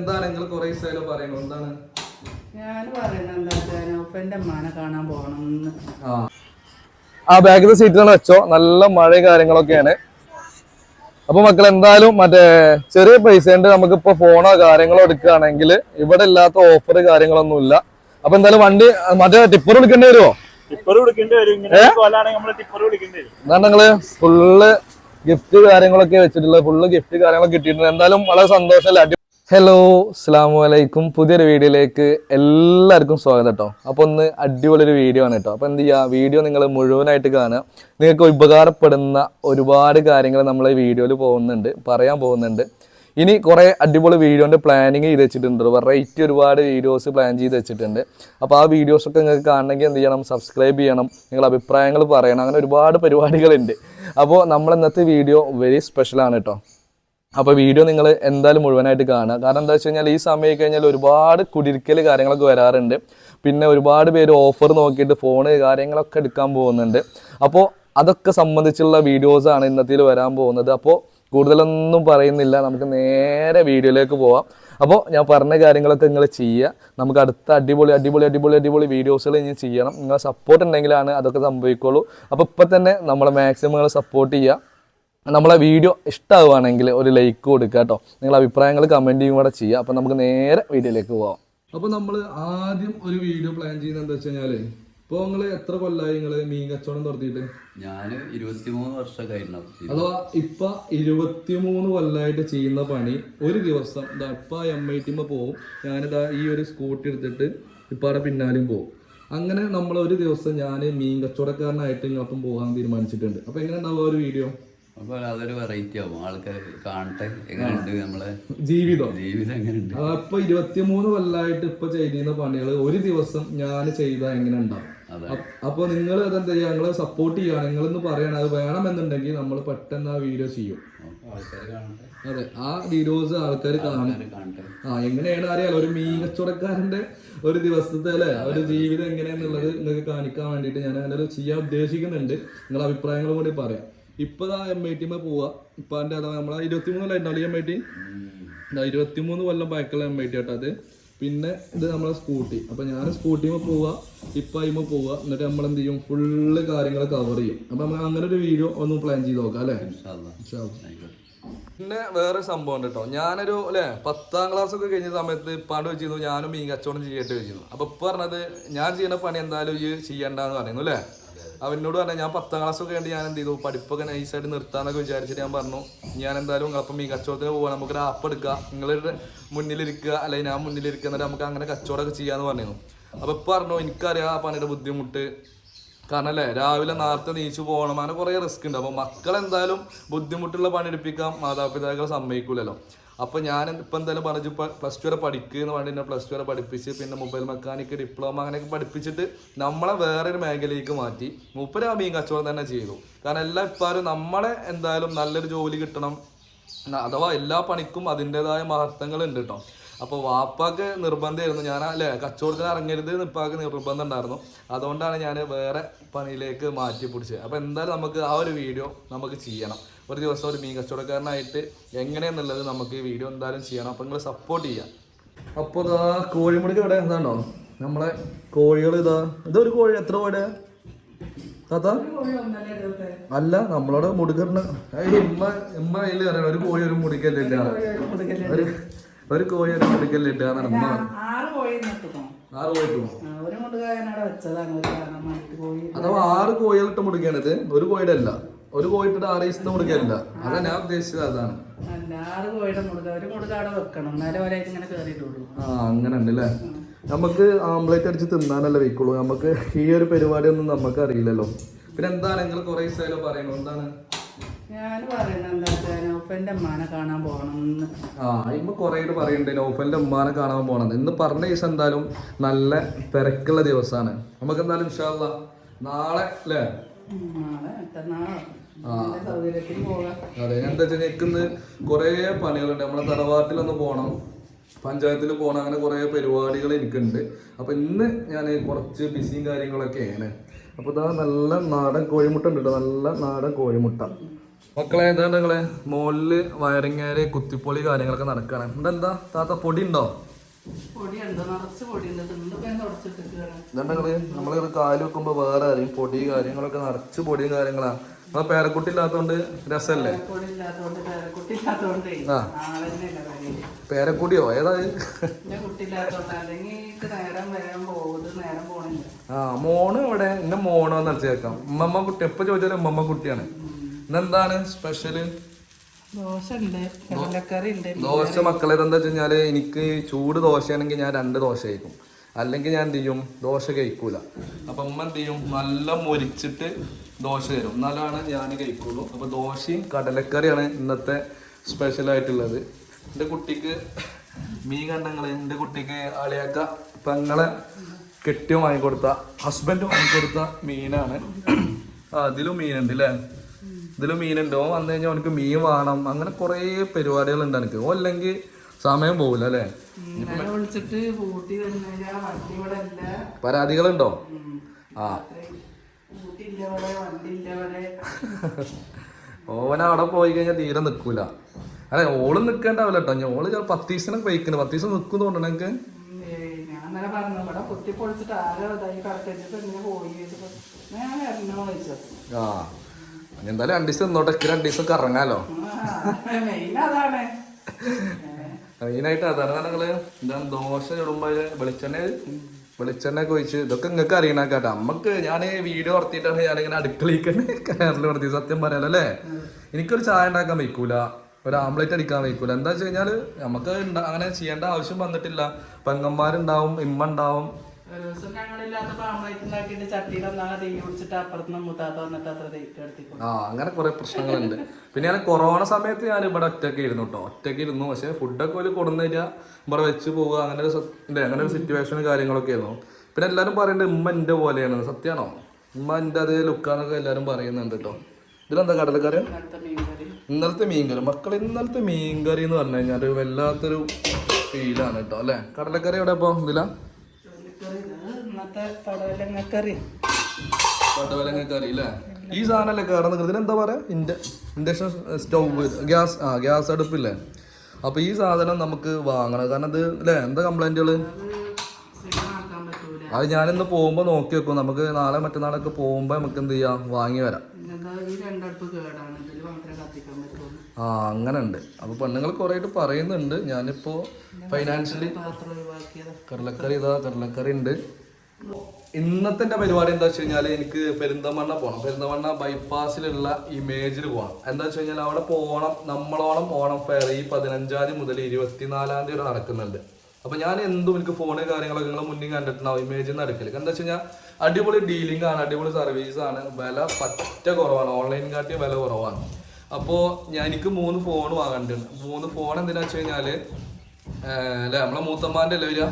എന്താണ് നിങ്ങൾ കുറെ ദിവസമായാലും പറയുന്നത്? എന്താണ്? ഞാൻ പറയുന്നത് എന്താ വെച്ചാൽ അമ്മാനെ കാണാൻ പോകണം ആ. ആ ബാക്കിലെ സീറ്റിലാണ് വെച്ചോ. നല്ല മഴയും കാര്യങ്ങളൊക്കെയാണ്. അപ്പൊ മക്കൾ എന്തായാലും മറ്റേ ചെറിയ പൈസ ഉണ്ട് നമുക്ക് ഇപ്പൊ ഫോണോ കാര്യങ്ങളോ എടുക്കുകയാണെങ്കിൽ ഇവിടെ ഇല്ലാത്ത ഓഫർ കാര്യങ്ങളൊന്നും ഇല്ല അപ്പൊ എന്തായാലും വണ്ടി മറ്റേ ടിപ്പർ വിളിക്കേണ്ടി വരുമോ എന്താണ് നിങ്ങൾ ഫുള്ള് ഗിഫ്റ്റ് കാര്യങ്ങളൊക്കെ വെച്ചിട്ടുള്ളത്. ഫുള്ള് ഗിഫ്റ്റ് കാര്യങ്ങളൊക്കെ കിട്ടിയിട്ടുണ്ട്. എന്തായാലും വളരെ സന്തോഷമല്ല? ഹലോ അസ്സാം വലൈക്കും പുതിയൊരു വീഡിയോയിലേക്ക് എല്ലാവർക്കും സ്വാഗതം കേട്ടോ. അപ്പോൾ ഒന്ന് അടിപൊളി ഒരു വീഡിയോ ആണ് കേട്ടോ. അപ്പോൾ എന്ത് ചെയ്യുക വീഡിയോ നിങ്ങൾ മുഴുവനായിട്ട് കാണുക. നിങ്ങൾക്ക് ഉപകാരപ്പെടുന്ന ഒരുപാട് കാര്യങ്ങൾ നമ്മൾ ഈ വീഡിയോയിൽ പോകുന്നുണ്ട് പറയാൻ പോകുന്നുണ്ട്. ഇനി കുറേ അടിപൊളി വീഡിയോന്റെ പ്ലാനിങ് ചെയ്ത് വെച്ചിട്ടുണ്ട്. വെറൈറ്റി ഒരുപാട് വീഡിയോസ് പ്ലാൻ ചെയ്ത് വെച്ചിട്ടുണ്ട്. അപ്പോൾ ആ വീഡിയോസൊക്കെ നിങ്ങൾക്ക് കാണണമെങ്കിൽ എന്ത് ചെയ്യണം സബ്സ്ക്രൈബ് ചെയ്യണം നിങ്ങൾ അഭിപ്രായങ്ങൾ പറയണം. അങ്ങനെ ഒരുപാട് പരിപാടികളുണ്ട്. അപ്പോൾ നമ്മൾ ഇന്നത്തെ വീഡിയോ വെരി സ്പെഷ്യലാണ് കേട്ടോ. അപ്പോൾ വീഡിയോ നിങ്ങൾ എന്തായാലും മുഴുവനായിട്ട് കാണുക. കാരണം എന്താ വെച്ച് കഴിഞ്ഞാൽ ഈ സമയം കഴിഞ്ഞാൽ ഒരുപാട് കുടിരിക്കൽ കാര്യങ്ങളൊക്കെ വരാറുണ്ട്. പിന്നെ ഒരുപാട് പേര് ഓഫർ നോക്കിയിട്ട് ഫോണ് കാര്യങ്ങളൊക്കെ എടുക്കാൻ പോകുന്നുണ്ട്. അപ്പോൾ അതൊക്കെ സംബന്ധിച്ചുള്ള വീഡിയോസാണ് ഇന്നത്തിൽ വരാൻ പോകുന്നത്. അപ്പോൾ കൂടുതലൊന്നും പറയുന്നില്ല. നമുക്ക് നേരെ വീഡിയോയിലേക്ക് പോവാം. അപ്പോൾ ഞാൻ പറഞ്ഞ കാര്യങ്ങളൊക്കെ നിങ്ങൾ ചെയ്യുക. നമുക്ക് അടുത്ത അടിപൊളി അടിപൊളി അടിപൊളി അടിപൊളി വീഡിയോസുകൾ ഇനി ചെയ്യണം. നിങ്ങളെ സപ്പോർട്ട് ഉണ്ടെങ്കിലാണ് അതൊക്കെ സംഭവിക്കുള്ളൂ. അപ്പോൾ ഇപ്പം തന്നെ നമ്മളെ മാക്സിമം സപ്പോർട്ട് ചെയ്യുക. നമ്മളെ വീഡിയോ ഇഷ്ടമാവുകയാണെങ്കിൽ ഒരു ലൈക്ക് കൊടുക്കുക കേട്ടോ നിങ്ങൾ അഭിപ്രായങ്ങൾ കമന്റ് ചെയ്യും കൂടെ ചെയ്യുക. അപ്പം നമുക്ക് നേരെ വീഡിയോയിലേക്ക് പോവാം. അപ്പോൾ നമ്മൾ ആദ്യം ഒരു വീഡിയോ പ്ലാൻ ചെയ്യുന്നത് എന്താ വെച്ച് കഴിഞ്ഞാൽ ഇപ്പോൾ നിങ്ങൾ എത്ര കൊല്ലായി നിങ്ങൾ മീൻ കച്ചവടം നടത്തിയിട്ട്? ഞാൻ ഇരുപത്തിമൂന്ന് വർഷമൊക്കെ ആയിട്ടുണ്ടാവും. അഥവാ ഇപ്പൊ ഇരുപത്തിമൂന്ന് കൊല്ലമായിട്ട് ചെയ്യുന്ന പണി ഒരു ദിവസം ഇതാ ഇപ്പൊ എം ഐ ടി പോവും. ഞാനിതാ ഈ ഒരു സ്കൂട്ടി എടുത്തിട്ട് ഇപ്പൊ അവിടെ പിന്നാലെയും പോവും. അങ്ങനെ നമ്മൾ ഒരു ദിവസം ഞാൻ മീൻ കച്ചവടക്കാരനായിട്ട് ഇങ്ങോട്ടും പോകാൻ തീരുമാനിച്ചിട്ടുണ്ട്. അപ്പോൾ എങ്ങനെ ഉണ്ടാവുക ആ ഒരു വീഡിയോ അപ്പൊ അതൊരു വെറൈറ്റി ആവും. ആൾക്കാർ കാണട്ടെ. എങ്ങനെയുണ്ട് നമ്മളെ ജീവിതം? ജീവിതം എങ്ങനെയുണ്ട്? അപ്പൊ ഇരുപത്തിമൂന്ന് കൊല്ലമായിട്ട് ഇപ്പൊ ചെയ്തിരുന്ന പണികൾ ഒരു ദിവസം ഞാൻ ചെയ്ത എങ്ങനെ ഉണ്ടാവും. അപ്പൊ നിങ്ങൾ അതെന്താ ചെയ്യുക? നിങ്ങളെ സപ്പോർട്ട് ചെയ്യുക. നിങ്ങളെന്ന് പറയണം അത് വേണമെന്നുണ്ടെങ്കിൽ നമ്മൾ പെട്ടെന്ന് ആ വീഡിയോ ചെയ്യും. അതെ. ആ വീഡിയോസ് ആൾക്കാർ കാണാൻ കാണട്ടെ. ആ എങ്ങനെയാണ് അറിയാലോ ഒരു മീൻ കച്ചവടക്കാരന്റെ ഒരു ദിവസത്തെ അല്ലെ? ഒരു ജീവിതം എങ്ങനെയാന്നുള്ളത് നിങ്ങൾക്ക് കാണിക്കാൻ വേണ്ടിയിട്ട് ഞാൻ അങ്ങനെ ചെയ്യാൻ ഉദ്ദേശിക്കുന്നുണ്ട്. നിങ്ങളുടെ അഭിപ്രായങ്ങളും കൂടി പറയാം. ഇപ്പൊ എം ഐ ടിമ്മ പോവാ. ഇപ്പൊ അതിന്റെ അതാ നമ്മളെ ഉണ്ടാവില്ല എം ഐ ടി ഇരുപത്തിമൂന്ന് കൊല്ലം പഴക്കുള്ള എം ഐ ടി കേട്ടോ അത്. പിന്നെ ഇത് നമ്മളെ സ്കൂട്ടി. അപ്പൊ ഞാൻ സ്കൂട്ടിമ പോവാ ഇപ്പൊ അതിമ്മ പോവാ. എന്നിട്ട് നമ്മൾ എന്ത് ചെയ്യും ഫുള്ള് കാര്യങ്ങൾ കവർ ചെയ്യും. അപ്പൊ നമ്മൾ അങ്ങനെ ഒരു വീഡിയോ ഒന്ന് പ്ലാൻ ചെയ്ത് നോക്കാം അല്ലേ? പിന്നെ വേറെ സംഭവം ഉണ്ട് കേട്ടോ ഞാനൊരു അല്ലേ പത്താം ക്ലാസ് ഒക്കെ കഴിഞ്ഞ സമയത്ത് പണ്ട് വെച്ചിരുന്നു ഞാനും മീൻ കച്ചവടം ചെയ്യട്ടെ വെച്ചിരുന്നു അപ്പൊ ഇപ്പൊ പറഞ്ഞത് ഞാൻ ചെയ്യുന്ന പണി എന്തായാലും ഈ ചെയ്യണ്ടെന്ന് പറയുന്നു അല്ലേ? അവനോട് പറഞ്ഞാൽ ഞാൻ പത്താം ക്ലാസ് ഒക്കെ ആയിട്ട് ഞാൻ എന്ത് ചെയ്തു? പഠിപ്പൊക്കെ നൈസായിട്ട് നിർത്താന്നൊക്കെ വിചാരിച്ചിട്ട് ഞാൻ പറഞ്ഞു. ഞാൻ എന്തായാലും നിങ്ങളപ്പം മീൻ കച്ചവടത്തിന് പോകാം നമുക്ക് ഒരു ആപ്പ് എടുക്കുക നിങ്ങളുടെ മുന്നിലിരിക്കുക. അല്ലെങ്കിൽ ഞാൻ മുന്നിലിരിക്കുക എന്നിട്ട് നമുക്ക് അങ്ങനെ കച്ചവടമൊക്കെ ചെയ്യാന്ന് പറഞ്ഞു അപ്പൊ ഇപ്പൊ പറഞ്ഞു എനിക്കറിയാം ആ പണിയുടെ ബുദ്ധിമുട്ട്. കാരണം അല്ലേ രാവിലെ നേരത്തെ നീച്ചു പോകണം. അങ്ങനെ കുറേ റിസ്ക് ഉണ്ട്. അപ്പോൾ മക്കൾ എന്തായാലും ബുദ്ധിമുട്ടുള്ള പണിയെടുപ്പിക്കാൻ മാതാപിതാക്കൾ സമ്മതിക്കൂലല്ലോ. അപ്പോൾ ഞാൻ ഇപ്പം എന്തായാലും പറഞ്ഞു പ്ലസ് ടു വരെ പഠിക്കുക എന്ന് പറഞ്ഞിട്ട് പ്ലസ് ടു വരെ പഠിപ്പിച്ച് പിന്നെ മൊബൈൽ മെക്കാനിക് ഡിപ്ലോമ അങ്ങനെയൊക്കെ പഠിപ്പിച്ചിട്ട് നമ്മളെ വേറൊരു മേഖലയിലേക്ക് മാറ്റി. മൂപ്പര് ആ മീൻ കച്ചവടം തന്നെ ചെയ്തു. കാരണം എല്ലാ ഇപ്പാരും നമ്മളെ എന്തായാലും നല്ലൊരു ജോലി കിട്ടണം. അഥവാ എല്ലാ പണിക്കും അതിന്റെതായ മഹത്വങ്ങൾ ഉണ്ട് കേട്ടോ അപ്പോൾ വാപ്പാക്ക് നിർബന്ധമായിരുന്നു. ഞാൻ അല്ലേ കച്ചവടത്തിന് ഇറങ്ങരുത് നിപ്പാക്ക് നിർബന്ധം ഉണ്ടായിരുന്നു. അതുകൊണ്ടാണ് ഞാൻ വേറെ പണിയിലേക്ക് മാറ്റി പിടിച്ചത്. അപ്പോൾ എന്തായാലും നമുക്ക് ആ ഒരു വീഡിയോ നമുക്ക് ചെയ്യണം. ഒരു ദിവസം ഒരു മീൻ കച്ചവടക്കാരനായിട്ട് എങ്ങനെയെന്നുള്ളത് നമുക്ക് ഈ വീഡിയോ എന്തായാലും ചെയ്യണം. അപ്പോൾ നിങ്ങൾ സപ്പോർട്ട് ചെയ്യാം. അപ്പോൾ ഇതാ കോഴിമുടിക്ക് ഇവിടെ എന്താണോ നമ്മളെ കോഴികൾ ഇതാ ഇതൊരു കോഴി എത്ര കോഴി താത്ത? അല്ല നമ്മളോട് മുടുക്കറിന് ഇമ്മ ഇമ്മ അതിൽ ഒരു കോഴി ഒരു മുടിക്കല്ലേ ഒരു ഒരു കോഴി ഒരു എന്നാണ് ഉമ്മ ആറ് കോഴി ആറ് കോഴി ഇട്ടു ഒരു വെച്ചതാണ് ഒരു വേണ്ടിട്ട് കോഴി അഥവാ ആറ് കോഴികളിട്ട് മുടിക്കാണിത് ഒരു കോഴിയുടെ അല്ല. ഒരു കോഴിട്ടിട്ട് ആറ് ദിവസത്തെ മുടിക്കല്ല അതാ ഞാൻ ഉദ്ദേശിച്ചത് അതാണ്. അല്ല ആറ് കോഴിയുടെ മുടുക ഒരു മുടുക അവിടെ വെക്കണം. എന്നാലേ ഒരാൾക്ക് ഇങ്ങനെ കയറിയിട്ടുള്ളൂ ആ അങ്ങനെ ഉണ്ടല്ലേ നമുക്ക് ആംപ്ലേറ്റ് അടിച്ച് തിന്നാനല്ലേ വെക്കുള്ളൂ നമുക്ക് ഈ ഒരു പരിപാടി ഒന്നും നമുക്ക് അറിയില്ലല്ലോ പിന്നെ എന്താണ്? നിങ്ങൾ കുറെ ദിവസമായാലും പറയണോ എന്താണ്? ഞാൻ പറയുന്നത് എന്താ വെച്ചാൽ നൗഫന്റെ അമ്മാനെ കാണാൻ പോകണം എന്ന് ആ ഇപ്പൊ കുറെ പറയുന്നുണ്ട് നൗഫലിന്റെ ഉമ്മാനെ കാണാൻ ഇന്ന് പറഞ്ഞ ദിവസം എന്തായാലും നല്ല തിരക്കുള്ള ദിവസമാണ് നമുക്ക് എന്തായാലും ഇൻഷാല്ല നാളെ അല്ലേ നാളെ മറ്റന്നാളോ. ഇതിന്റെ സൗകര്യത്തിന് പോകാം. അതെ എന്താ വെച്ചാൽ എനിക്കിന്ന് കുറേ പണികളുണ്ട്. നമ്മളെ തറവാട്ടിലൊന്ന് പോകണം പഞ്ചായത്തിൽ പോകണം അങ്ങനെ കുറേ പരിപാടികൾ എനിക്കുണ്ട്. അപ്പൊ ഇന്ന് ഞാൻ കുറച്ച് ബിസിയും കാര്യങ്ങളൊക്കെ ആണ്. അപ്പോൾ ഇതാ നല്ല നാടൻ കോഴിമുട്ട ഉണ്ട് കേട്ടോ നല്ല നാടൻ കോഴിമുട്ട. മക്കളെ എന്താണ് നിങ്ങളെ മുകളിൽ വയറിങ്ങേര് കുത്തിപ്പൊളി കാര്യങ്ങളൊക്കെ നടക്കാണ്. എന്താ താത്ത പൊടി ഉണ്ടോ പൊടിയുണ്ട്. നിറച്ച് പൊടിയുണ്ട്. തിന്നിപ്പോ ഞാൻ തുടച്ചിട്ടിട്ടാണ് ഇതാണ്ട് നിങ്ങൾ നമ്മൾ കാൽ വെക്കുമ്പോ വേറെ ആരെയും പൊടി കാര്യങ്ങളൊക്കെ നിറച്ച് പൊടിയും കാര്യങ്ങളാ. നമ്മളെ പേരക്കുട്ടി ഇല്ലാത്തോണ്ട് രസല്ലേ? ആ. പേരക്കുട്ടിയോ ഏതായി? ആ മോണ് ഇവിടെ എന്നെ മോണോന്ന് അടിച്ചേക്കാം ഉമ്മമ്മ കുട്ടി എപ്പോ ചോദിച്ചാലും ഉമ്മമ്മ കുട്ടിയാണ്. ഇന്നെന്താണ് സ്പെഷ്യൽ ദോശ ഉണ്ട് കടലക്കറി ഉണ്ട് ദോശ മക്കളെ എന്താ വെച്ച് കഴിഞ്ഞാൽ എനിക്ക് ചൂട് ദോശയാണെങ്കിൽ ഞാൻ രണ്ട് ദോശ കഴിക്കും. അല്ലെങ്കിൽ ഞാൻ എന്ത് ചെയ്യും? ദോശ കഴിക്കൂല. അപ്പൊ അമ്മ എന്ത് ചെയ്യും? നല്ല മൊരിച്ചിട്ട് ദോശ തരും. എന്നാലാണ് ഞാൻ കഴിക്കുള്ളൂ. അപ്പൊ ദോശയും കടലക്കറിയാണ് ഇന്നത്തെ സ്പെഷ്യൽ ആയിട്ടുള്ളത്. എന്റെ കുട്ടിക്ക് മീൻ കണ്ടങ്ങൾ എന്റെ കുട്ടിക്ക് അളിയാക്ക പെങ്ങളെ കെട്ടിയും വാങ്ങിക്കൊടുത്ത ഹസ്ബൻഡ് വാങ്ങിക്കൊടുത്ത മീനാണ്. അതിലും മീനുണ്ട് അല്ലേ ഇതിൽ മീനുണ്ട്. ഓൻ വന്നു കഴിഞ്ഞാൽ അവനക്ക് മീൻ വേണം. അങ്ങനെ കുറേ പരിപാടികളുണ്ട് എനിക്ക് ഓ അല്ലെങ്കിൽ സമയം പോകില്ല അല്ലേ? പരാതികളുണ്ടോ? ആ. ഓവൻ അവിടെ പോയി കഴിഞ്ഞാൽ തീരെ നിൽക്കൂല അല്ലെ ഓൾ നിൽക്കണ്ടാവില്ല കേട്ടോ ഞാൻ ഓൾ ചില പത്ത് ദിവസം കഴിക്കുന്നു പത്ത് ദിവസം നിൽക്കുന്നു വരണോ ചോദിച്ചത് ആ. എന്തായാലും രണ്ടു ദിവസം നിന്നോട്ടെ. എനിക്ക് രണ്ട് ദിവസം കറങ്ങാലോ മെയിനായിട്ട് അതാണ് നിങ്ങൾ എന്താണ് ദോശ ചുടുമ്പോ വെളിച്ചെണ്ണ വെളിച്ചെണ്ണ ഒക്കെ ഒഴിച്ച്. ഇതൊക്കെ നിങ്ങൾക്ക് അറിയണ കേട്ടോ. നമ്മക്ക് ഞാൻ വീഡിയോ നടത്തിയിട്ടാണ് ഞാനിങ്ങനെ അടുക്കളയ്ക്ക് കയറിൽ നടത്തി സത്യം പറയാലോ അല്ലേ? എനിക്കൊരു ചായ ഉണ്ടാക്കാൻ വയ്ക്കൂല. ഒരു ആംപ്ലേറ്റ് അടിക്കാൻ വയ്ക്കൂല. എന്താ വെച്ച് കഴിഞ്ഞാൽ നമുക്ക് അങ്ങനെ ചെയ്യേണ്ട ആവശ്യം വന്നിട്ടില്ല. പെങ്ങന്മാരുണ്ടാവും ഇമ്മ ഉണ്ടാവും. ഒരു ദിവസം ചട്ടിയിൽ ഒന്നാകെ തീ പിടിച്ചിട്ട് അപ്പുറത്തുനിന്ന് മുത്താത്ത വന്നിട്ട് അത്ര തീറ്റ ആ അങ്ങനെ കുറെ പ്രശ്നങ്ങളുണ്ട്. പിന്നെ ഞാൻ കൊറോണ സമയത്ത് ഞാൻ ഇവിടെ ഒറ്റയ്ക്ക് ഇരുന്നു കേട്ടോ ഒറ്റയ്ക്ക് ഇരുന്നു. പക്ഷെ ഫുഡൊക്കെ ഒരു കൊടുന്നില്ല ഇവിടെ വെച്ച് പോവുക അങ്ങനെ ഒരു അങ്ങനെ ഒരു സിറ്റുവേഷനും കാര്യങ്ങളൊക്കെ ആയിരുന്നു. പിന്നെ എല്ലാവരും പറയുന്നുണ്ട് ഉമ്മ എന്റെ പോലെയാണ്. സത്യമാണോ ഉമ്മ എന്റെ അതേ ലുക്കാന്നൊക്കെ എല്ലാവരും പറയുന്നുണ്ട് കേട്ടോ ഇതിലെന്താ കടലക്കറി? ഇന്നലത്തെ മീൻകറി. മക്കൾ ഇന്നലത്തെ മീൻകറി എന്ന് പറഞ്ഞു കഴിഞ്ഞാൽ വല്ലാത്തൊരു ഫീലാണ് കേട്ടോ അല്ലേ? കടലക്കറി എവിടെ ഇപ്പോൾ ഇതിലാ? ചുള്ളിക്കറി ഇന്നത്തെ പടവലങ്ങ കറി. അല്ലേ ഈ സാധനമല്ലേ കയറുന്ന ഇതിനെന്താ പറയുക ഇൻഡ ഇൻഡക്ഷൻ സ്റ്റൗവ് ഗ്യാസ് ആ ഗ്യാസ് അടുപ്പില്ലേ? അപ്പൊ ഈ സാധനം നമുക്ക് വാങ്ങണം. കാരണം ഇത് അല്ലേ എന്താ കംപ്ലൈന്റുകൾ? അത് ഞാനിന്ന് പോകുമ്പോൾ നോക്കി വെക്കും. നമുക്ക് നാളെ മറ്റന്നാളൊക്കെ പോകുമ്പോൾ നമുക്ക് എന്ത് ചെയ്യാം? വാങ്ങി വരാം. ആ അങ്ങനെ ഉണ്ട് അപ്പൊ പെണ്ണുങ്ങൾ കുറേ ആയിട്ട് പറയുന്നുണ്ട്. ഞാനിപ്പോ ഫൈനാൻഷ്യലി കടലക്കറി ഇതാ കടലക്കറി ഉണ്ട് ഇന്നത്തെ പരിപാടി എന്താ വെച്ച് കഴിഞ്ഞാൽ എനിക്ക് പെരിന്തമണ്ണ പോകണം പെരിന്തമണ്ണ ബൈപ്പാസിലുള്ള ഇമേജിൽ പോകണം എന്താ വെച്ച് കഴിഞ്ഞാൽ അവിടെ പോകണം നമ്മളോളം ഓണം ഫെയർ ഈ പതിനഞ്ചാം തീയതി മുതൽ ഇരുപത്തിനാലാം തീയതി നടക്കുന്നുണ്ട്. അപ്പൊ ഞാൻ എന്തും എനിക്ക് ഫോണ് കാര്യങ്ങളൊക്കെ നിങ്ങൾ മുന്നിൽ കണ്ടിട്ടുണ്ടാവും ഇമേജിൽ നിന്ന് എടുക്കൽ എന്താ വെച്ച് കഴിഞ്ഞാൽ അടിപൊളി ഡീലിംഗ് ആണ് അടിപൊളി സർവീസ് ആണ്. വില പറ്റ കുറവാണ്. ഓൺലൈൻ കാട്ടി വില കുറവാണ്. അപ്പോൾ ഞാൻ എനിക്ക് മൂന്ന് ഫോൺ വാങ്ങേണ്ടതുണ്ട് മൂന്ന് ഫോൺ എന്തിനാ വെച്ച് കഴിഞ്ഞാൽ അല്ലെ? നമ്മളെ മൂത്തമ്മാന്റെ അല്ലേ വരിക?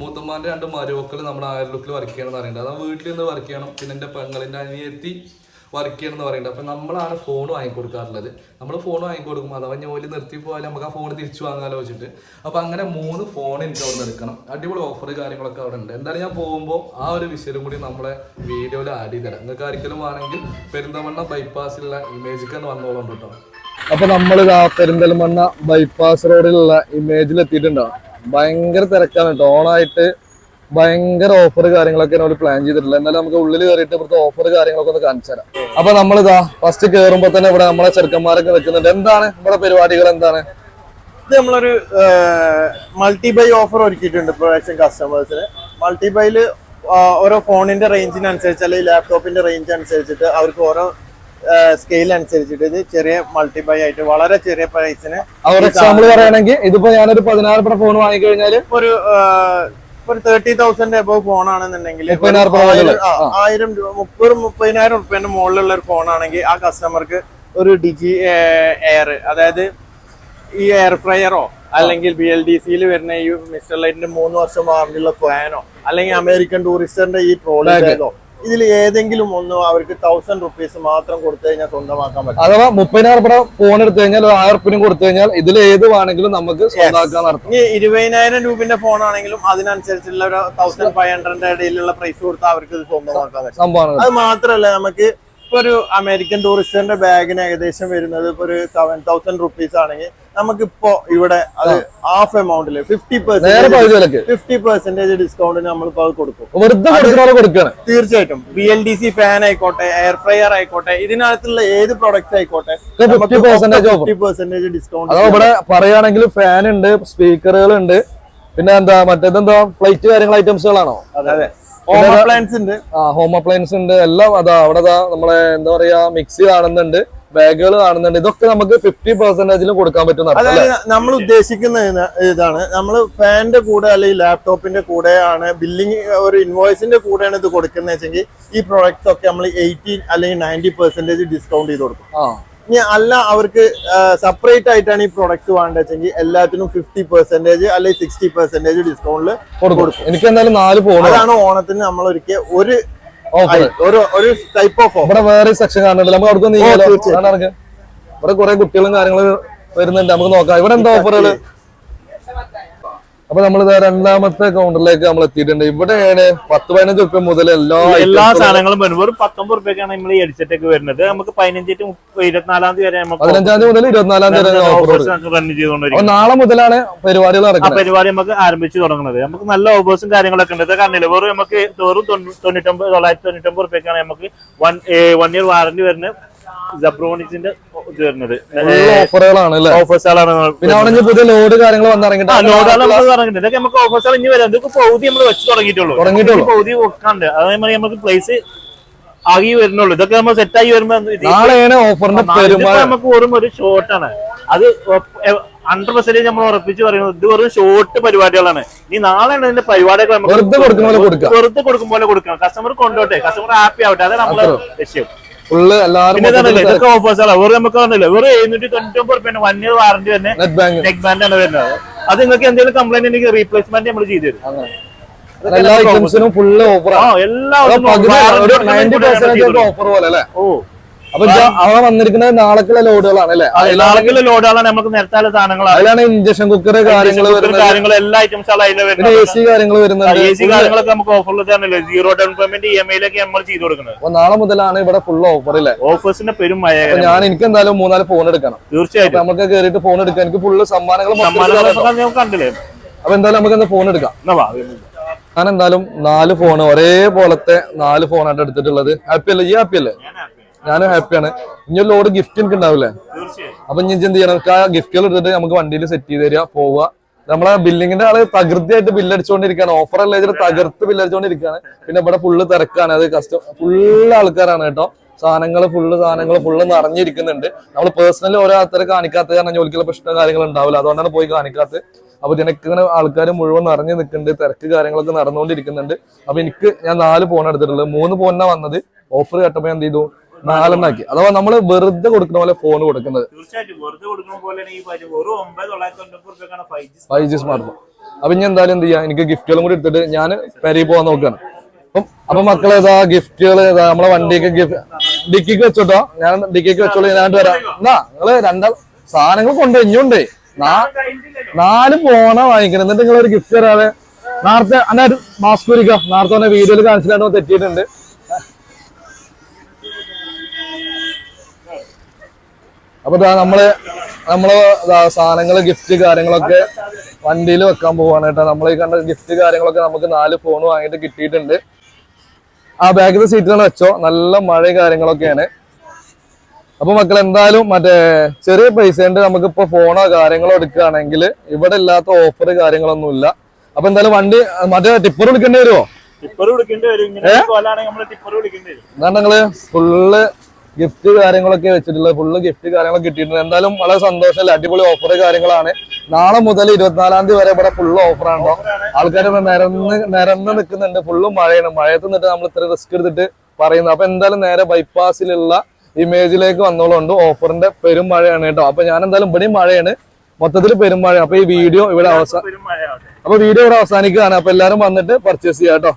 മൂത്തമ്മാന്റെ രണ്ട് മരുമക്കൾ നമ്മുടെ ആയിരലുക്കിൽ വർക്ക് ചെയ്യണം എന്ന് പറയുന്നത് അതാ വീട്ടിൽ നിന്ന് വർക്ക് ചെയ്യണം. പിന്നെ എന്റെ പെങ്ങളിന്റെ അനിയത്തി വർക്ക് ചെയ്യണം എന്ന് പറയുന്നത് അപ്പം നമ്മളാണ് ഫോൺ വാങ്ങിക്കൊടുക്കാറുള്ളത്. നമ്മൾ ഫോൺ വാങ്ങിക്കൊടുക്കും അഥവാ ജോലി നിർത്തി പോയാലും നമുക്ക് ആ ഫോൺ തിരിച്ചു വാങ്ങാലോ വെച്ചിട്ട്. അപ്പം അങ്ങനെ മൂന്ന് ഫോൺ എനിക്ക് അവിടെ എടുക്കണം. അടിപൊളി ഓഫർ കാര്യങ്ങളൊക്കെ അവിടെ ഉണ്ട് എന്തായാലും ഞാൻ പോകുമ്പോൾ ആ ഒരു വിഷയം കൂടി നമ്മളെ വീഡിയോയിൽ ആഡ് ചെയ്ത് തരാം നിങ്ങൾക്ക് ആർക്കെങ്കിലും ആണെങ്കിൽ പെരിന്തമണ്ണ ബൈപ്പാസിലുള്ള ഇമേജിക്ക് തന്നെ വന്നോളാം കേട്ടോ അപ്പൊ നമ്മൾ പെരിന്തൽമണ്ണ ബൈപ്പാസ് റോഡിലുള്ള ഇമേജിൽ എത്തിയിട്ടുണ്ടാവും ഭയങ്കര തിരക്കാണ് കേട്ടോ. ഓണായിട്ട് ഭയങ്കര ഓഫർ കാര്യങ്ങളൊക്കെ നമ്മൾ പ്ലാൻ ചെയ്തിട്ടില്ല എന്നാലും നമുക്ക് ഉള്ളിൽ കയറിയിട്ട് ഇവിടുത്തെ ഓഫർ കാര്യങ്ങളൊക്കെ ഒന്ന് കാണിച്ചു തരാം. അപ്പൊ നമ്മളിതാ ഫസ്റ്റ് കയറുമ്പോ തന്നെ ഇവിടെ നമ്മളെ ചെറുക്കന്മാരൊക്കെ നിൽക്കുന്നുണ്ട്. എന്താണ്? ഇവിടെ പരിപാടികൾ എന്താണ്? ഇത് നമ്മളൊരു മൾട്ടി ബൈ ഓഫർ ഒരുക്കിയിട്ടുണ്ട് പ്രൊഡക്ഷൻ കസ്റ്റമേഴ്സിന് മൾട്ടി ബൈയിൽ ഓരോ ഫോണിന്റെ റേഞ്ചിനനുസരിച്ച് അല്ലെങ്കിൽ ലാപ്ടോപ്പിന്റെ റേഞ്ച് അനുസരിച്ചിട്ട് അവർക്ക് ഓരോ സ്കെയിൽ അനുസരിച്ചിട്ട് ഇത് ചെറിയ മൾട്ടിബൈ ആയിട്ട് വളരെ ചെറിയ പ്രൈസിന് എക്സാമ്പിൾ പറയുകയാണെങ്കിൽ ഇതിപ്പോ ഞാനൊരു പതിനാറ് ഫോൺ വാങ്ങിക്കഴിഞ്ഞാൽ ഒരു ഒരു തേർട്ടി തൗസൻഡ് എബവ് ഫോൺ ആണെന്നുണ്ടെങ്കിൽ രൂപ ആയിരം രൂപ മുപ്പത് മുപ്പതിനായിരം റുപ്യന്റെ മുകളിലുള്ള ഒരു ഫോൺ ആണെങ്കിൽ ആ കസ്റ്റമർക്ക് ഒരു ഡിജി എയർ അതായത് ഈ എയർ ഫ്രയറോ അല്ലെങ്കിൽ ബി എൽ ഡി സിയിൽ വരുന്ന ഈ മിസ്റ്റർ ലൈറ്റിന്റെ മൂന്ന് വർഷം വാറന്റിയുള്ള ഫാനോ അല്ലെങ്കിൽ അമേരിക്കൻ ടൂറിസ്റ്ററിന്റെ ഈ പ്രോഡക്റ്റ് ഇതിൽ ഏതെങ്കിലും ഒന്ന് അവർക്ക് തൗസൻഡ് റുപ്പീസ് മാത്രം കൊടുത്തു കഴിഞ്ഞാൽ സ്വന്തമാക്കാൻ പറ്റും. അഥവാ മുപ്പതിനായിരം രൂപ ഫോൺ എടുത്തു കഴിഞ്ഞാൽ ഒരു ആയിരം റുപ്പിനും കൊടുത്തു കഴിഞ്ഞാൽ ഇതിൽ ഏത് വേണമെങ്കിലും നമുക്ക് സ്വന്തമാക്കാൻ നടത്തും. ഈ ഇരുപതിനായിരം രൂപന്റെ ഫോൺ ആണെങ്കിലും അതിനനുസരിച്ചുള്ള ഒരു തൗസൻഡ് ഫൈവ് ഹൺഡ്രഡിന്റെ ഇടയിലുള്ള പ്രൈസ് കൊടുത്താൽ അവർക്ക് ഇത് സ്വന്തമാക്കാൻ പറ്റും. അത് മാത്രമല്ല നമുക്ക് ഇപ്പൊ ഒരു അമേരിക്കൻ ടൂറിസ്റ്റിന്റെ ബാഗിന് ഏകദേശം വരുന്നത് ഇപ്പൊ ഒരു സെവൻ തൗസൻഡ് റുപ്പീസ് ആണെങ്കിൽ നമുക്കിപ്പോ ഇവിടെ അത് ഹാഫ് എമൗണ്ടിൽ ഫിഫ്റ്റി പെർസെന്റ് ഫിഫ്റ്റി പെർസെന്റേജ് ഡിസ്കൗണ്ടിന് നമ്മളിപ്പോ അത് കൊടുക്കും. തീർച്ചയായിട്ടും. B L D C fan ആയിക്കോട്ടെ എയർ ഫ്രയർ ആയിക്കോട്ടെ ഇതിനകത്തുള്ള ഏത് പ്രൊഡക്റ്റ് ആയിക്കോട്ടെ ഒക്കെ 50% off. ഫിഫ്റ്റി പെർസെന്റേജ് ഡിസ്കൗണ്ട് ഇവിടെ പറയുകയാണെങ്കിൽ ഫാൻ ഉണ്ട് സ്പീക്കറുകൾ ഉണ്ട് പിന്നെ എന്താ മറ്റേതെന്താ പ്ലേറ്റ് കാര്യങ്ങൾ ഐറ്റംസുകളാണോ അതെ അതെ. ഹോം അപ്ലയൻസ് ഉണ്ട്. ആ ഹോം അപ്ലയൻസ് ഉണ്ട്. എല്ലാം അതാ അവിടെ നമ്മളെ എന്താ പറയാ മിക്സി കാണുന്നുണ്ട്. ബാഗുകൾ കാണുന്നുണ്ട്. ഇതൊക്കെ നമുക്ക് ഫിഫ്റ്റി പെർസെന്റേജിലും കൊടുക്കാൻ പറ്റുന്ന അതായത് നമ്മൾ ഉദ്ദേശിക്കുന്ന ഇതാണ്. നമ്മൾ ഫാനിന്റെ കൂടെ അല്ലെങ്കിൽ ലാപ്ടോപ്പിന്റെ കൂടെയാണ് ബില്ലിംഗ് ഒരു ഇൻവോയ്സിന്റെ കൂടെയാണ് ഇത് കൊടുക്കുന്നത് വെച്ചെങ്കിൽ ഈ പ്രോഡക്ട്സ് ഒക്കെ നമ്മൾ എയ്റ്റീൻ അല്ലെങ്കിൽ നയന്റി പെർസെന്റേജ് ഡിസ്കൗണ്ട് ചെയ്ത് കൊടുക്കും. ആ. ഇനി അല്ല അവർക്ക് സെപ്പറേറ്റ് ആയിട്ടാണ് ഈ പ്രോഡക്റ്റ് വേണ്ടതെങ്കിൽ എല്ലാത്തിനും ഫിഫ്റ്റി പെർസെന്റേജ് അല്ലെങ്കിൽ സിക്സ്റ്റി പെർസെന്റേജ് ഡിസ്കൗണ്ടിൽ കൊടുക്കും. എനിക്ക് എന്തായാലും നാല് ഫോൺ അതാണ് ഓണത്തിന് നമ്മൾ ഒരിക്കൽ ഒരു ഒരു ഒരു ടൈപ്പ് ഓഫ് ഇവിടെ വേറെ സെക്ഷൻ കാണുന്നുണ്ട് നമുക്ക് അവിടെ. ഇവിടെ കുറെ കുട്ടികളും കാര്യങ്ങളും വരുന്നുണ്ട്. നമുക്ക് നോക്കാം. ഇവിടെ എന്താ ഓഫറുകൾ അപ്പൊ നമ്മൾ രണ്ടാമത്തെ കൗണ്ടറിലേക്ക് നമ്മൾ എത്തിയിട്ടുണ്ട്. ഇവിടെയാണ് പത്ത് പതിനഞ്ച് റുപ്യ മുതൽ എല്ലാ എല്ലാ സാധനങ്ങളും വരും. വെറും പത്തൊമ്പത് റുപ്യക്കാണ് നമ്മൾ ഈ ഹെഡ്സെറ്റ് വരുന്നത്. നമുക്ക് പതിനഞ്ച് ഇരുപത്തിനാലാം തീയതി വരെ പതിനഞ്ചാം തീയതി മുതൽ ഇരുപത്തിനാലാം തീയതി വരെ ഓഫർ നാളെ മുതലാണ് പരിപാടികൾ നടക്കുന്നത്. പരിപാടി നമുക്ക് ആരംഭിച്ചു തുടങ്ങുന്നത്. നമുക്ക് നല്ല ഓഫേഴ്സും കാര്യങ്ങളൊക്കെ ഉണ്ട്. കാരണം വെറും നമുക്ക് വെറും തൊണ്ണൂ- തൊണ്ണൂറ്റൊമ്പത് തൊള്ളായിരത്തി തൊണ്ണൂറ്റൊമ്പത് റുപ്യക്കാണ് നമുക്ക് വൺ വൺ ഇയർ വാറന്റി വരുന്നത്. ജബ്രോണിക്സിന്റെ ഇത് വരുന്നത്. ഓഫറുകളാണ് ഓഫേഴ്സുകളാണ് പിന്നെ അവിടെ പുതിയ ലോഡ് കാര്യങ്ങൾ ആ വന്നിറങ്ങിയിട്ട് ലോഡാണ് ഇതൊക്കെ നമുക്ക് ഓഫേഴ്സുകൾ ഇനി വരാം. ഇതൊക്കെ പൗതി നമ്മൾ വെച്ച് തുടങ്ങിയിട്ടുള്ളൂ. തുടങ്ങിയിട്ടുള്ളൂ. പൗതി വെക്കാണ്ട്. അതേമാതിരി നമുക്ക് പ്ലേസ് ആകി വരുന്നുള്ളൂ. ഇതൊക്കെ നമ്മൾ സെറ്റായി വരുമ്പോ നമുക്ക് വെറും ഒരു ഷോർട്ടാണ് അത് ഹൺഡ്രഡ് പെർസെന്റേജ് നമ്മൾ ഉറപ്പിച്ച് പറയുന്നത് ഇത് വെറും ഷോർട്ട് പരിപാടികളാണ്. ഇനി നാളെയാണ് ഇതിന്റെ പരിപാടികൾ വെറുതെ പോലെ കൊടുക്കാം. കൊടുക്കും പോലെ കൊടുക്കണം കസ്റ്റമർ കൊണ്ടോട്ടെ. കസ്റ്റമർ ഹാപ്പി ആവട്ടെ. അതാണ് നമ്മളെ ലക്ഷ്യം. ഫുള്ള് എല്ലാവരും ഓഫേഴ്സാണ് വെറും നമുക്ക് വന്നില്ല വെറും എഴുന്നൂറ്റി തൊണ്ണൂറ്റി ഒമ്പത് റുപ്യ വൺ ഇയർ വാറന്റി തന്നെ നെറ്റ് ബാങ്ക് നെറ്റ് ബാങ്ക് ആണ് വരുന്നത്. അത് നിങ്ങൾക്ക് എന്തെങ്കിലും കംപ്ലൈന്റ് ഉണ്ടെങ്കിൽ റീപ്ലേസ്മെന്റ് നമ്മൾ ചെയ്തു തരും. എല്ലാ ഐറ്റംസിനും ഫുള്ള് ഓഫർ തരും. ഓഫർ പോലെ അല്ലേ? ഓ. അപ്പൊ അവിടെ വന്നിരിക്കുന്നത് നാളക്കുള്ള ലോഡുകളാണ് അല്ലെ? നാളക്കുള്ള ലോഡുകളാണ് നമുക്ക് നിരത്താല സാധനങ്ങളാണ്. അതിലാണ് ഇഞ്ചക്ഷൻ കുക്കർ കാര്യങ്ങൾ കാര്യങ്ങൾ എല്ലാ ഐറ്റംസ് എ സി കാര്യങ്ങൾ വരുന്നത്. എ സി കാര്യങ്ങളൊക്കെ നമുക്ക് ഓഫറിൽ തന്നെയല്ലേ? Zero down payment E M ഐയിലൊക്കെ നമ്മൾ ചെയ്തു കൊടുക്കുന്നത്. അപ്പൊ നാളെ മുതലാണ് ഇവിടെ ഫുൾ ഓഫർ അല്ലേ ഓഫേഴ്സിന്റെ പെരും അപ്പൊ ഞാൻ എനിക്ക് എന്തായാലും മൂന്നാൽ ഫോൺ എടുക്കണം. തീർച്ചയായിട്ടും. നമുക്ക് കയറിയിട്ട് ഫോൺ എടുക്കാം. എനിക്ക് ഫുള്ള് സമ്മാനങ്ങൾ കണ്ടില്ലേ? അപ്പൊ എന്തായാലും നമുക്ക് എന്താ ഫോൺ എടുക്കാം. എന്നാ ഞാൻ എന്തായാലും നാല് ഫോൺ ഒരേ പോലത്തെ നാല് ഫോണായിട്ട് എടുത്തിട്ടുള്ളത്. ഹാപ്പി അല്ലേ? ഈ ഹാപ്പി അല്ലേ? ഞാനും ഹാപ്പിയാണ് ഇനി ഒരു ലോഡ് ഗിഫ്റ്റ് എനിക്ക് ഉണ്ടാവില്ലേ അപ്പൊ ഇനി എന്ത് ചെയ്യണം? ആ ഗിഫ്റ്റുകൾ എടുത്തിട്ട് നമുക്ക് വണ്ടിയിൽ സെറ്റ് ചെയ്ത് തരിക പോവുക. നമ്മളെ ബില്ലിങ്ങിന്റെ ആൾ തകൃതിയായിട്ട് ബില്ല് അടിച്ചുകൊണ്ടിരിക്കുകയാണ് ഓഫർ അല്ല ഇതിൽ തകർത്ത് ബില്ല് അടിച്ചുകൊണ്ടിരിക്കുകയാണ് പിന്നെ ഇവിടെ ഫുള്ള് തിരക്കാണ്. അത് കസ്റ്റം ഫുള്ള് ആൾക്കാരാണ് കേട്ടോ. സാധനങ്ങൾ ഫുള്ള് സാധനങ്ങൾ ഫുള്ള് നിറഞ്ഞിരിക്കുന്നുണ്ട്. നമ്മൾ പേഴ്സണലി ഓരോ ആൾക്കാരെ കാണിക്കാത്ത കാരണം ജോലിക്കുള്ള പ്രശ്നം കാര്യങ്ങൾ ഉണ്ടാവില്ല. അതുകൊണ്ടാണ് പോയി കാണിക്കാത്തത്. അപ്പൊ ഇതിനൊക്കെ ഇങ്ങനെ ആൾക്കാർ മുഴുവൻ നിറഞ്ഞു നിൽക്കുന്നുണ്ട് തിരക്ക് കാര്യങ്ങളൊക്കെ നടന്നുകൊണ്ടിരിക്കുന്നുണ്ട് അപ്പൊ എനിക്ക് ഞാൻ നാല് ഫോൺ എടുത്തിട്ടുള്ളത്. മൂന്ന് ഫോണിനാ വന്നത്. ഓഫർ കേട്ടപ്പോ ഞാൻ എന്ത് ചെയ്തു? നാലെണ്ണാക്കി. അഥവാ നമ്മൾ വെറുതെ കൊടുക്കുന്ന പോലെ ഫോൺ കൊടുക്കുന്നത്. ഫൈവ് ജി സ്മാർട്ട് ഫോൺ അപ്പൊ ഇനി എന്തായാലും എന്ത് ചെയ്യാം? എനിക്ക് ഗിഫ്റ്റുകളും കൂടി എടുത്തിട്ട് ഞാൻ പെരി പോവാൻ നോക്കുകയാണ് അപ്പം അപ്പൊ മക്കളെ ഏതാ ഗിഫ്റ്റുകൾ ഏതാ നമ്മളെ വണ്ടിക്ക് ഗിഫ്റ്റ് ഡിക്കിക്ക് വെച്ചോട്ടോ? ഞാൻ ഡിക്കിക്ക് വെച്ചോളൂ ഞാൻ വരാം. എന്നാ നിങ്ങൾ രണ്ടാ സാധനങ്ങൾ കൊണ്ട് കഴിഞ്ഞുണ്ടേ നാല് ഫോണ വാങ്ങിക്കണം. എന്നിട്ട് നിങ്ങൾ ഒരു ഗിഫ്റ്റ് തരാതെ നേരത്തെ അന്നെ മാസ്ക് ഒരുക്കാം നേരത്തെ വീഡിയോയിൽ കാണിച്ചിട്ട് തെറ്റിയിട്ടുണ്ട്. അപ്പൊ നമ്മൾ നമ്മൾ സാധനങ്ങൾ ഗിഫ്റ്റ് കാര്യങ്ങളൊക്കെ വണ്ടിയിൽ വെക്കാൻ പോവാണ് കേട്ടോ. നമ്മൾ ഈ കണ്ട ഗിഫ്റ്റ് കാര്യങ്ങളൊക്കെ നമുക്ക് നാല് ഫോൺ വാങ്ങിയിട്ട് കിട്ടിയിട്ടുണ്ട്. ആ ബാക്കിലെ സീറ്റുകൾ വെച്ചോ. നല്ല മഴ കാര്യങ്ങളൊക്കെയാണ്. അപ്പൊ മക്കൾ എന്തായാലും മറ്റേ ചെറിയ പൈസ കൊണ്ട് നമുക്ക് ഇപ്പൊ ഫോണോ കാര്യങ്ങളോ എടുക്കുകയാണെങ്കിൽ ഇവിടെ ഇല്ലാത്ത ഓഫർ കാര്യങ്ങളൊന്നും ഇല്ല അപ്പൊ എന്തായാലും വണ്ടി മറ്റേ ടിപ്പർ വിളിക്കേണ്ടി വരുമോ ടിപ്പർ വിളിക്കേണ്ടി വരും. നിങ്ങൾ ഫുള്ള് ഗിഫ്റ്റ് കാര്യങ്ങളൊക്കെ വെച്ചിട്ടുള്ളത് ഫുള്ള് ഗിഫ്റ്റ് കാര്യങ്ങളൊക്കെ കിട്ടിയിട്ടുണ്ട്. എന്തായാലും വളരെ സന്തോഷമല്ല? അടിപൊളി ഓഫർ കാര്യങ്ങളാണ്. നാളെ മുതൽ ഇരുപത്തിനാലാം തീയതി വരെ ഇവിടെ ഫുള്ള് ഓഫറാണോ ആൾക്കാർ നിരന്ന് നിരന്ന് നിൽക്കുന്നുണ്ട്. ഫുള്ള് മഴയാണ്. മഴയത്ത് നിന്നിട്ട് നമ്മൾ ഇത്ര റിസ്ക് എടുത്തിട്ട് പറയുന്നത് അപ്പൊ എന്തായാലും നേരെ ബൈപ്പാസിലുള്ള ഇമേജിലേക്ക് വന്നോളുണ്ട്. ഓഫറിന്റെ പെരും മഴയാണ് കേട്ടോ അപ്പൊ ഞാൻ എന്തായാലും ഇവിടെയും മഴയാണ്. മൊത്തത്തിൽ പെരും മഴയാണ്. അപ്പൊ ഈ വീഡിയോ ഇവിടെ അവസാനം അപ്പൊ വീഡിയോ ഇവിടെ അവസാനിക്കുകയാണ്. അപ്പൊ എല്ലാരും വന്നിട്ട് പർച്ചേസ് ചെയ്യാം കേട്ടോ